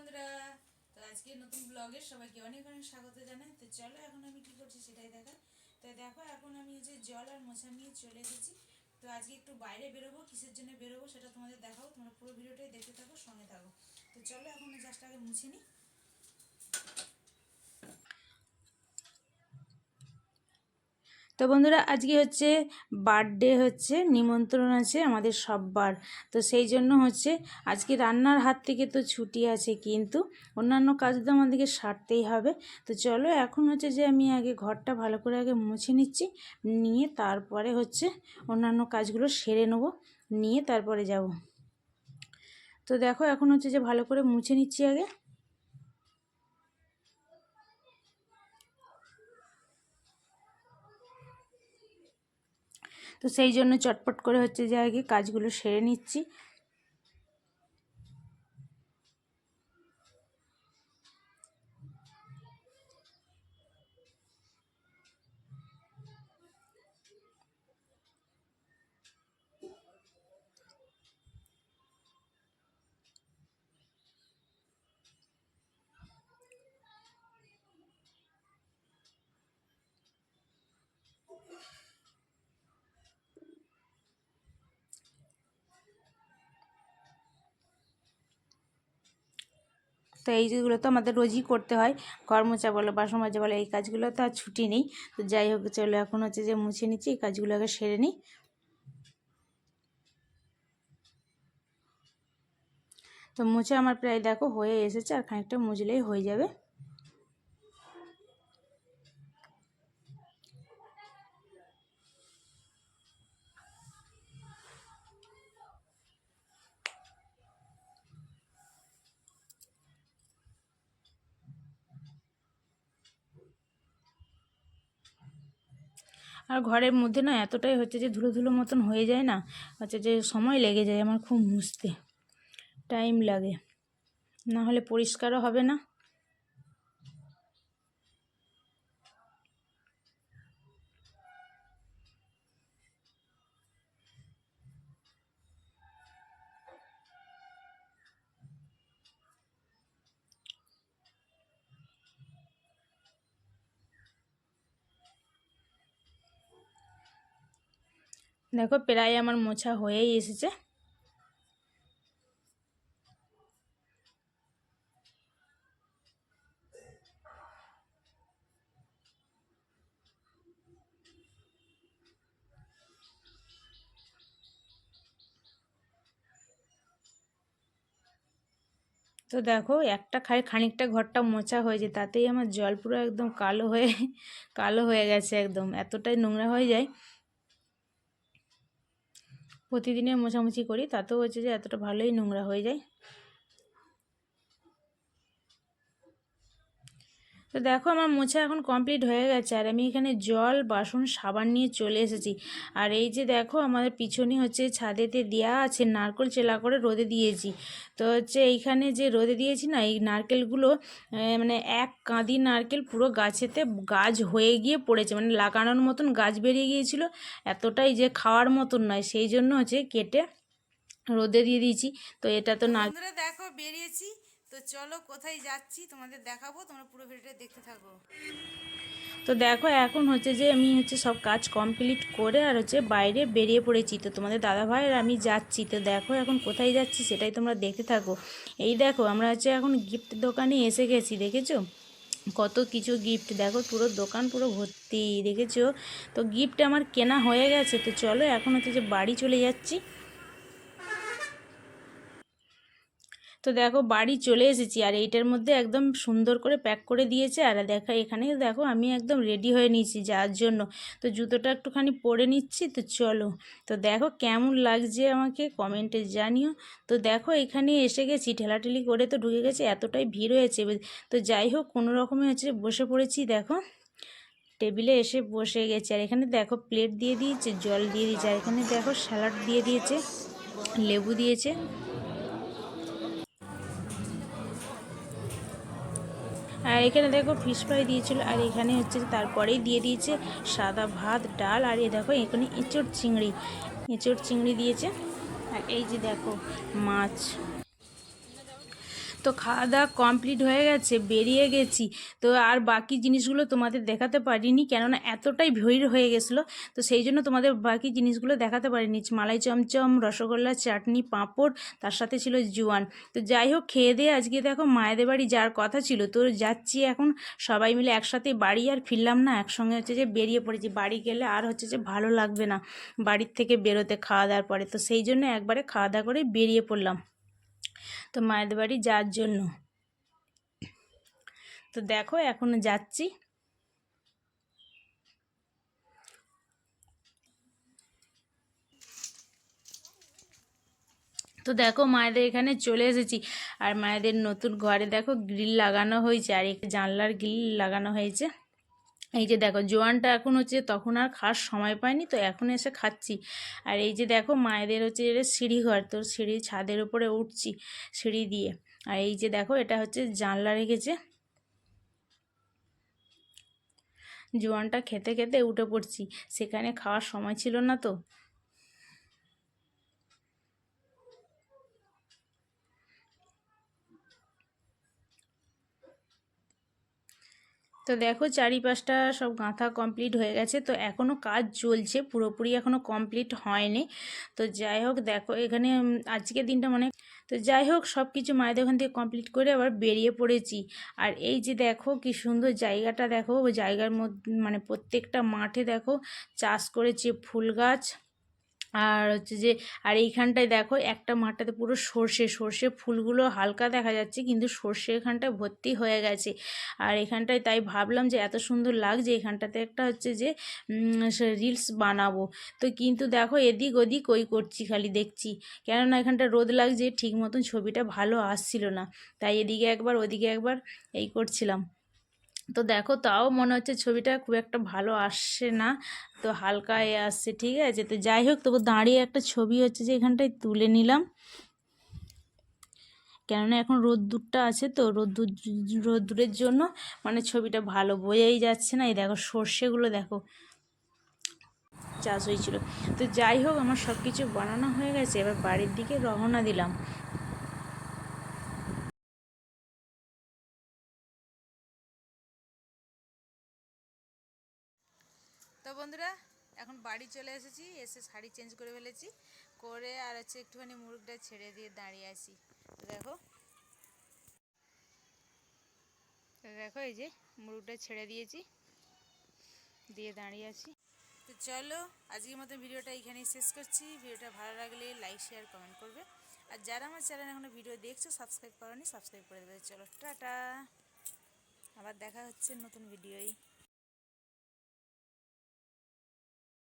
বন্ধুরা, তো আজকে নতুন ব্লগে সবাইকে অনেক অনেক স্বাগত জানাই। তো চলো এখন আমি কি করছি সেটাই দেখা তো দেখো, এখন আমি যে জল আর মোছা নিয়ে চলে এসেছি। তো আজকে একটু বাইরে বেরোবো, কিসের জন্য বেরোবো সেটা তোমাদের দেখাও তোমরা পুরো ভিডিওটাই দেখতে থাকো, সঙ্গে থাকো। তো চলো এখন জাস্ট আগে মুছে নিই। তো বন্ধুরা, আজকে হচ্ছে বার্থডে হচ্ছে, নিমন্ত্রণ আছে আমাদের সববার। তো সেই জন্য হচ্ছে আজকে রান্নার হাত থেকে তো ছুটি আছে কিন্তু অন্যান্য কাজ তো আমাদেরকে সারতেই হবে। তো চলো এখন হচ্ছে যে আমি আগে ঘরটা ভালো করে আগে মুছে নিচ্ছি, নিয়ে তারপরে হচ্ছে অন্যান্য কাজগুলো সেরে নেব, নিয়ে তারপরে যাব। তো দেখো এখন হচ্ছে যে ভালো করে মুছে নিচ্ছি আগে। তো সেই জন্য চটপট করে হচ্ছে যে আগে কাজগুলো সেরে নিচ্ছি। তো এইগুলো তো আমাদের রোজই করতে হয়। ঘর মোচা বলো বাসন মাজা বলো, এই কাজগুলো তো আর ছুটি নেই। তো যাই হোক, চলো এখন হচ্ছে যে মুছে নিচ্ছি, এই কাজগুলো আগে সেরে নিই। তো মুছে আমার প্রায় দেখো হয়ে এসেছে, আর খানিকটা মুজলেই হয়ে যাবে। আর ঘরের মধ্যে না এতটাই হচ্ছে যে ধুলো ধুলো মতন হয়ে যায় না, হচ্ছে যে সময় লেগে যায় আমার খুব মুছতে। টাইম লাগে। না হলে পরিষ্কারও হবে না। দেখো প্রায় আমার মোছা হয়েই এসেছে। তো দেখো, একটা খাই খানিকটা ঘরটা মোছা হয়েছে, তাতেই আমার জল পুরো একদম কালো হয়ে কালো হয়ে গেছে একদম। এতটাই নোংরা হয়ে যায় প্রতিদিনে মোছামুছি করি তাতেও হচ্ছে যে এতটা ভালোই নোংরা হয়ে যায়। তো দেখো আমার মোছা এখন কমপ্লিট হয়ে গেছে, আর আমি এখানে জল, বাসন, সাবান নিয়ে চলে এসেছি। আর এই যে দেখো আমাদের পিছনে হচ্ছে ছাদেতে দেওয়া আছে নারকেল চেলা করে রোদে দিয়েছি। তো হচ্ছে এইখানে যে রোদে দিয়েছি না, এই নারকেলগুলো মানে এক কাঁদি নারকেল পুরো গাছেতে গাছ হয়ে গিয়ে পড়েছে মানে লাগানোর মতন গাছ বেরিয়ে গিয়েছিল, এতটাই যে খাওয়ার মতন নয়, সেই জন্য হচ্ছে কেটে রোদে দিয়ে দিয়েছি। তো এটা তো না দেখো বেরিয়েছি তো চলো কোথায় যাচ্ছি তোমাদের দেখাবো, তোমরা পুরো ভিডিওটা দেখতে থাকো। তো দেখো, এখন হচ্ছে যে আমি হচ্ছে সব কাজ কমপ্লিট করে আর হচ্ছে বাইরে বেরিয়ে পড়েছি। তো তোমাদের দাদা ভাই আর আমি যাচ্ছি। তো দেখো এখন কোথায় যাচ্ছি সেটাই তোমরা দেখতে থাকো। এই দেখো, আমরা হচ্ছে এখন গিফট দোকানে এসে গেছি, দেখেছ? কত কিছু গিফট দেখো পুরো দোকান পুরো ভর্তি, দেখেছ? তো গিফট আমার কেনা হয়ে গেছে। তো চলো, এখন হচ্ছে যে বাড়ি চলে যাচ্ছি। তো দেখো বাড়ি চলে এসেছি, আর এইটার মধ্যে একদম সুন্দর করে প্যাক করে দিয়েছে, আর দেখো এখানে দেখো আমি একদম রেডি হয়ে নিয়েছি যাওয়ার জন্য। তো জুতোটা একটুখানি পরে নিচ্ছি, তো চলো। তো দেখো কেমন লাগছে আমাকে কমেন্টে জানিও। তো দেখো এখানে এসে গেছি, ঠেলাঠেলি করে তো ঢুকে গেছে, এতটাই ভিড় হয়েছে। তো যাই হোক, কোনো রকমে হচ্ছে বসে পড়েছি, দেখো। টেবিলে এসে বসে গেছে, আর এখানে দেখো প্লেট দিয়ে দিয়েছে, জল দিয়ে দিয়েছে, আর এখানে দেখো স্যালাড দিয়ে দিয়েছে, লেবু দিয়েছে। আর এখানে দেখো ফিশ ফ্রাই দিয়েছিল, আর এখানে হচ্ছে তারপরেই দিয়ে দিয়েছে সাদা ভাত, ডাল, আর এ দেখো এখানে এঁচড় চিংড়ি এঁচড় চিংড়ি দিয়েছে। আর এই যে দেখো মাছ। তো খাওয়া দাওয়া কমপ্লিট হয়ে গেছে, বেরিয়ে গেছি। তো আর বাকি জিনিসগুলো তোমাদের দেখাতে পারিনি, কেননা এতটাই ভিড় হয়ে গেছিল, তো সেই জন্য তোমাদের বাকি জিনিসগুলো দেখাতে পারিনি। মালাই চমচম, রসগোল্লা, চাটনি, পাঁপড়, তার সাথে ছিল জোয়ান। তো যাই হোক, খেয়ে দিয়ে আজকে দেখো মায়েদের বাড়ি যাওয়ার কথা ছিল, তো যাচ্ছি এখন সবাই মিলে একসাথে বাড়ি আর ফিরলাম না, একসঙ্গে হচ্ছে যে বেরিয়ে পড়েছি। বাড়ি গেলে আর হচ্ছে যে ভালো লাগবে না, বাড়ির থেকে বেরোতে খাওয়া দাওয়ার পরে। তো সেই জন্য একবারে খাওয়া দাওয়া করে বেরিয়ে পড়লাম। তো মায়েদের বাড়ি যাওয়ার জন্য। তো দেখো, এখনও যাচ্ছি। তো দেখো, মায়েদের এখানে চলে এসেছি। আর মায়েদের নতুন ঘরে দেখো, গ্রিল লাগানো হয়েছে, আর একটা জানলার গ্রিল লাগানো হয়েছে। এই যে দেখো, জোয়ানটা এখন হচ্ছে তখন আর খাওয়ার সময় পায়নি, তো এখন এসে খাচ্ছি। আর এই যে দেখো, মায়েদের হচ্ছে সিঁড়িঘর, তো সিঁড়ি ছাদের উপরে উঠছি সিঁড়ি দিয়ে। আর এই যে দেখো, এটা হচ্ছে জানলা রেখেছে। জোয়ানটা খেতে খেতে উঠে পড়ছি। সেখানে খাওয়ার সময় ছিল না তো। তো দেখো চারিপাশটা সব গাঁথা কমপ্লিট হয়ে গেছে। তো এখনও কাজ চলছে, পুরোপুরি এখনও কমপ্লিট হয়নি। তো যাই হোক, দেখো এখানে আজকের দিনটা মানে তো যাই হোক সব কিছু মায়েদের ওখান থেকে কমপ্লিট করে আবার বেরিয়ে পড়েছি। আর এই যে দেখো কি সুন্দর জায়গাটা, দেখো জায়গার মধ্যে মানে প্রত্যেকটা মাঠে দেখো চাষ করেছে ফুল গাছ। আর হচ্ছে যে, আর এইখানটায় দেখো একটা মাঠটাতে পুরো সর্ষে সর্ষে ফুলগুলো হালকা দেখা যাচ্ছে, কিন্তু সর্ষে এখানটায় ভর্তি হয়ে গেছে। আর এখানটায় তাই ভাবলাম যে এত সুন্দর লাগছে, এখানটাতে একটা হচ্ছে যে রিলস বানাবো। তো কিন্তু দেখো এদিক ওদিক ওই করছি খালি দেখছি, কেননা এখানটা রোদ লাগছে, ঠিক মতন ছবিটা ভালো আসছিল না। তাই এদিকে একবার, ওদিকে একবার এই করছিলাম। তো দেখো তাও মনে হচ্ছে ছবিটা খুব একটা ভালো আসছে না। তো হালকা এ আসছে, ঠিক আছে? তো যাই হোক, তবু দাঁড়িয়ে একটা ছবি হচ্ছে যে এখানটায় তুলে নিলাম। কেননা এখন রোদ্দুরটা আছে তো, রোদ্দুর রোদ্দুরের জন্য মানে ছবিটা ভালো বোঝাই যাচ্ছে না। এই দেখো সর্ষেগুলো দেখো, চাষ হয়েছিল। তো যাই হোক, আমার সব কিছু বানানো হয়ে গেছে। এবার বাড়ির দিকে রওনা দিলাম তো বন্ধুরা এখন বাড়ি চলে এসেছি, এসে শাড়ি চেঞ্জ করে ফেলেছি, করে আর হচ্ছে একটুখানি মুরগটা ছেড়ে দিয়ে দাঁড়িয়ে আছি। দেখো। দেখো এই যে মুরগটা ছেড়ে দিয়েছি, দিয়ে দাঁড়িয়ে আছি। তো চলো, আজকের মতো ভিডিওটা এখানেই শেষ করছি। ভিডিওটা ভালো লাগলে লাইক শেয়ার কমেন্ট করবে। আর যারা আমার চ্যানেল এখনও ভিডিও দেখছ সাবস্ক্রাইব করনি সাবস্ক্রাইব করে দেবে। চলো, টাটা। আবার দেখা হচ্ছে নতুন ভিডিওই